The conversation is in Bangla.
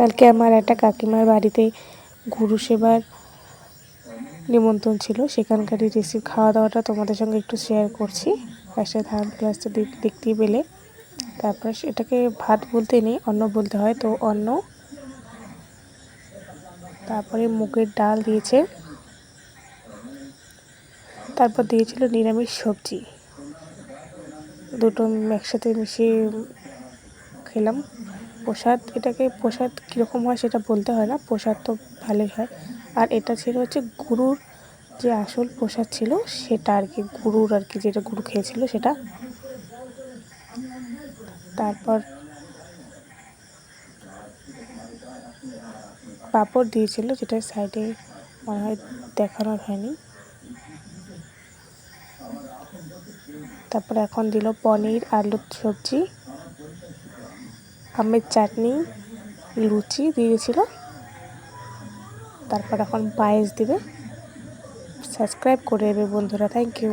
কালকে আমার একটা কাকিমার বাড়িতে গুরু সেবার নিমন্ত্রণ ছিল। সেখানকারই রেসিপি খাওয়া দাওয়াটা তোমাদের সঙ্গে একটু শেয়ার করছি। ফার্স্টে ধান ক্লাসটা দেখতেই পেলে। তারপরে এটাকে ভাত বলতে নেই, অন্ন বলতে হয়। তো অন্ন, তারপরে মুগের ডাল দিয়েছে। তারপর দিয়েছিল নিরামিষ সবজি। দুটো একসাথে মিশিয়ে খেলাম। প্রসাদ, এটাকে প্রসাদ কীরকম হয় সেটা বলতে হয় না, প্রসাদ তো ভালোই হয়। আর এটা ছিল হচ্ছে গুরুর যে আসল প্রসাদ ছিল, সেটা আর কি, গুরুর আর কি, যেটা গুরু খেয়েছিল সেটা। তারপর পাঁপড় দিয়েছিল, যেটা সাইডে মনে হয় দেখানো হয়নি। তারপর এখন দিল পনির, আলুর সবজি। আমের চাটনি লুচি দিয়েছিল। তারপর এখন পায়েস দেবে। সাবস্ক্রাইব করে দেবে বন্ধুরা থ্যাংক ইউ